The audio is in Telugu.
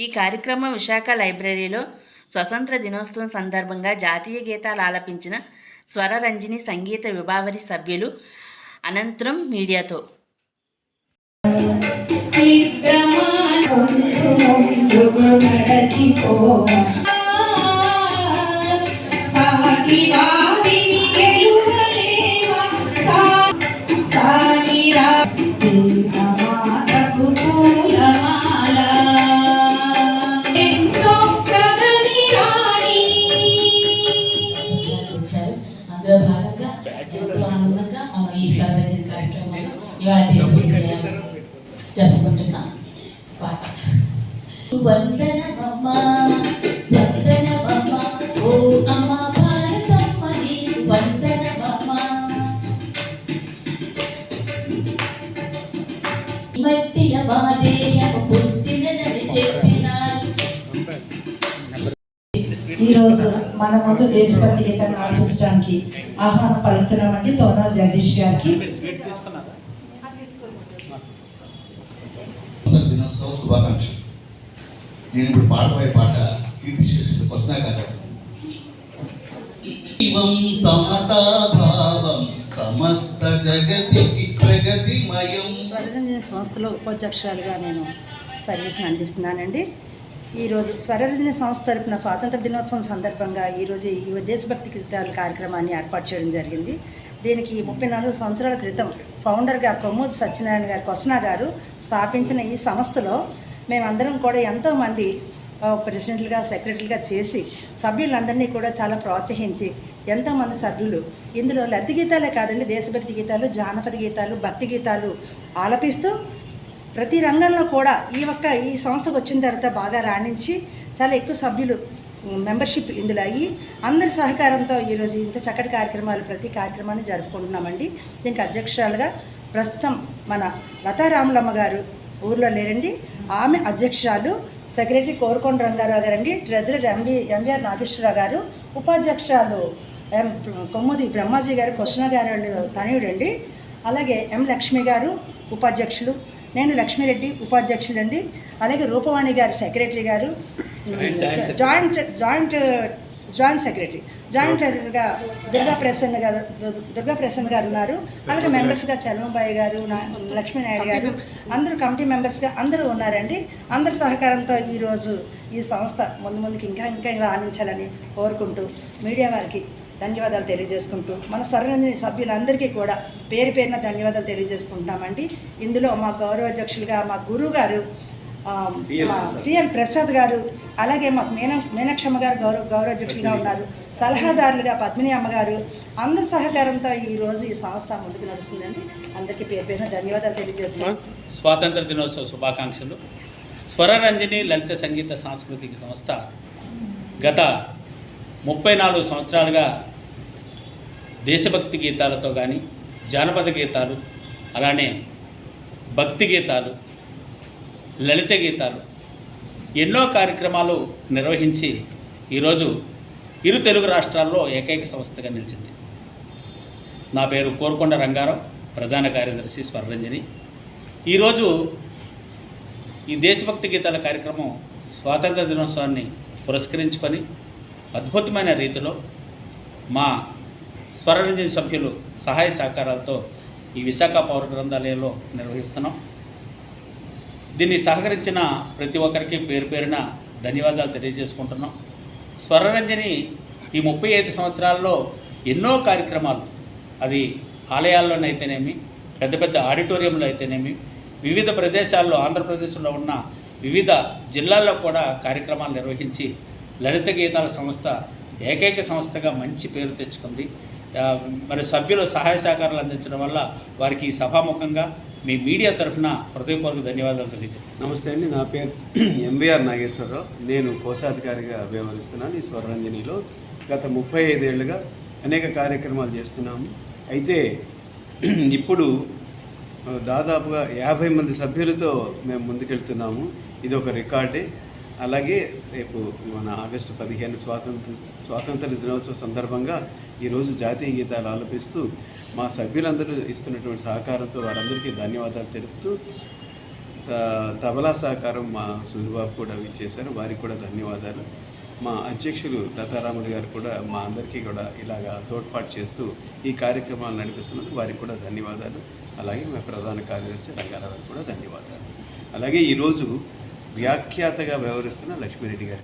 ఈ కార్యక్రమం విశాఖ లైబ్రరీలో స్వతంత్ర దినోత్సవం సందర్భంగా జాతీయ గీతాలు ఆలపించిన స్వరరంజని సంగీత విభావరి సభ్యులు అనంతరం మీడియాతో. సాటి ఇవాళ దేశ జరుపుకుంటున్నాం. పాట వందనమమ్మ వందనమమ్మ ఓ అమ్మ భారతమ్మ నీకు వందనమమ్మ. మట్టిల మాదేయము పుట్టినదని చెప్పినారు. ఈరోజు మన ముందు దేశభక్తి గీతాన్ని ఆలపించడానికి ఆహ్వానం పలుకుతున్నామండి తోనా జగదీష్ గారికి. ఉత్సవం శుభాకాంక్షలు. నేను ఇప్పుడు పాడబోయే పాట కీర్తి శేషుడు కృష్ణాగారు శివం సమతాభావం సమస్త జగతికి ప్రగతిమయం. సంస్థలో ఉపాధ్యక్షురాలుగా నేను సర్వీస్ని అందిస్తున్నానండి. ఈరోజు స్వరరంజన సంస్థ తరపున స్వాతంత్ర దినోత్సవం సందర్భంగా ఈరోజు ఈ దేశభక్తి గీతాల కార్యక్రమాన్ని ఏర్పాటు చేయడం జరిగింది. దీనికి ముప్పై నాలుగు సంవత్సరాల క్రితం ఫౌండర్గా కొమ్మూరు సత్యనారాయణ గారు కొసనా గారు స్థాపించిన ఈ సంస్థలో మేమందరం కూడా ఎంతోమంది ప్రెసిడెంట్లుగా సెక్రటరీలుగా చేసి సభ్యులందరినీ కూడా చాలా ప్రోత్సహించి ఎంతోమంది సభ్యులు. ఇందులో లబ్ధి గీతాలే కాదండి దేశభక్తి గీతాలు జానపద గీతాలు భక్తి గీతాలు ఆలపిస్తూ ప్రతి రంగంలో కూడా ఈ ఒక్క ఈ సంస్థకు వచ్చిన తర్వాత బాగా రాణించి చాలా ఎక్కువ సభ్యులు మెంబర్షిప్ ఇందులో అయ్యి అందరి సహకారంతో ఈరోజు ఇంత చక్కటి కార్యక్రమాలు ప్రతి కార్యక్రమాన్ని జరుపుకుంటున్నామండి. దీనికి అధ్యక్షురాలుగా ప్రస్తుతం మన లతారాములమ్మ గారు ఊర్లో లేరండి. ఆమె అధ్యక్షురాలు సెక్రటరీ కోరుకొండ రంగారావు గారండి. ట్రెజరర్ ఎంబీ ఎంబీఆర్ నాగేశ్వరరావు గారు ఉపాధ్యక్షురాలు ఎం కొమ్ముది బ్రహ్మాజీ గారు కృష్ణ గారు తనయుడండి. అలాగే ఎం లక్ష్మి గారు ఉపాధ్యక్షులు. నేను లక్ష్మీరెడ్డి ఉపాధ్యక్షులండి అలాగే Roopavani garu secretary garu. Joint joint joint secretary joint ట్రెజరర్గా Durga Prasanna గారు దుర్గా ప్రసన్న గారు ఉన్నారు. అలాగే మెంబర్స్గా చలమబాయి గారు నా- లక్ష్మీనాయుడు గారు. అందరూ కమిటీ మెంబర్స్గా అందరూ ఉన్నారండి. అందరి సహకారంతో ఈరోజు ఈ సంస్థ ముందు ముందుకు ఇంకా ఇంకా రాణించాలని కోరుకుంటూ మీడియా వారికి ధన్యవాదాలు తెలియజేసుకుంటూ మన స్వరరంజని సభ్యులందరికీ కూడా పేరు పేరున ధన్యవాదాలు తెలియజేసుకుంటున్నామండి. ఇందులో మా గౌరవాధ్యక్షులుగా మా గురువు గారు మా టిఎల్ ప్రసాద్ గారు అలాగే మాకు మీన మీనాక్షమ్మ గారు గౌరవ గౌరవాధ్యక్షులుగా ఉన్నారు. సలహాదారులుగా పద్మిని అమ్మగారు అందరి సహకారంతో ఈరోజు ఈ సంస్థ ముందుకు నడుస్తుందండి. అందరికీ పేరు పేరున ధన్యవాదాలు తెలియజేస్తున్నాం. స్వాతంత్ర దినోత్సవ శుభాకాంక్షలు. స్వరరంజని లలిత సంగీత సాంస్కృతిక సంస్థ గత ముప్పై నాలుగు సంవత్సరాలుగా దేశభక్తి గీతాలతో కానీ జానపద గీతాలు అలానే భక్తి గీతాలు లలిత గీతాలు ఎన్నో కార్యక్రమాలు నిర్వహించి ఈరోజు ఇరు తెలుగు రాష్ట్రాల్లో ఏకైక సంస్థగా నిలిచింది. నా పేరు కోరుకొండ రంగారావు ప్రధాన కార్యదర్శి స్వర్రంజని ఈరోజు ఈ దేశభక్తి గీతాల కార్యక్రమం స్వాతంత్ర దినోత్సవాన్ని పురస్కరించుకొని అద్భుతమైన రీతిలో మా స్వరరంజని సభ్యులు సహాయ సహకారాలతో ఈ విశాఖ పౌర గ్రంథాలయంలో నిర్వహిస్తున్నాం. దీన్ని సహకరించిన ప్రతి ఒక్కరికి పేరు పేరున ధన్యవాదాలు తెలియజేసుకుంటున్నాం. స్వరరంజని ఈ ముప్పై ఐదు సంవత్సరాల్లో ఎన్నో కార్యక్రమాలు అది ఆలయాల్లోనైతేనేమి పెద్ద పెద్ద ఆడిటోరియంలో అయితేనేమి వివిధ ప్రదేశాల్లో ఆంధ్రప్రదేశ్లో ఉన్న వివిధ జిల్లాల్లో కూడా కార్యక్రమాలు నిర్వహించి లలిత గీతాల సంస్థ ఏకైక సంస్థగా మంచి పేరు తెచ్చుకుంది. మరి సభ్యులు సహాయ సహకారాలు అందించడం వల్ల వారికి సభాముఖంగా మీ మీడియా తరఫున హృదయపూర్వక ధన్యవాదాలు తెలియజేస్తాను నమస్తే అండి నా పేరు ఎంవీఆర్ నాగేశ్వరరావు. నేను కోశాధికారిగా వ్యవహరిస్తున్నాను ఈ స్వరంజనిలో. గత ముప్పై ఐదేళ్ళుగా అనేక కార్యక్రమాలు చేస్తున్నాము. అయితే ఇప్పుడు దాదాపుగా యాభై మంది సభ్యులతో మేము ముందుకెళ్తున్నాము. ఇది ఒక రికార్డే. అలాగే రేపు మన ఆగస్టు పదిహేను స్వాతంత్ర స్వాతంత్ర దినోత్సవ సందర్భంగా ఈరోజు జాతీయ గీతాలు ఆలపిస్తూ మా సభ్యులందరూ ఇస్తున్నటువంటి సహకారంతో వారందరికీ ధన్యవాదాలు తెలుపుతూ త- తబలా సహకారం మా సూరిబాబు కూడా ఇచ్చేశారు వారికి కూడా ధన్యవాదాలు. మా అధ్యక్షులు లతారాములు గారు కూడా మా అందరికీ కూడా ఇలాగా తోడ్పాటు చేస్తూ ఈ కార్యక్రమాలు నడిపిస్తున్నందుకు వారికి కూడా ధన్యవాదాలు. అలాగే మా ప్రధాన కార్యదర్శి రంగారావు కూడా ధన్యవాదాలు. అలాగే ఈరోజు వ్యాఖ్యాతగా వ్యవహరిస్తున్న లక్ష్మీరెడ్డి గారు.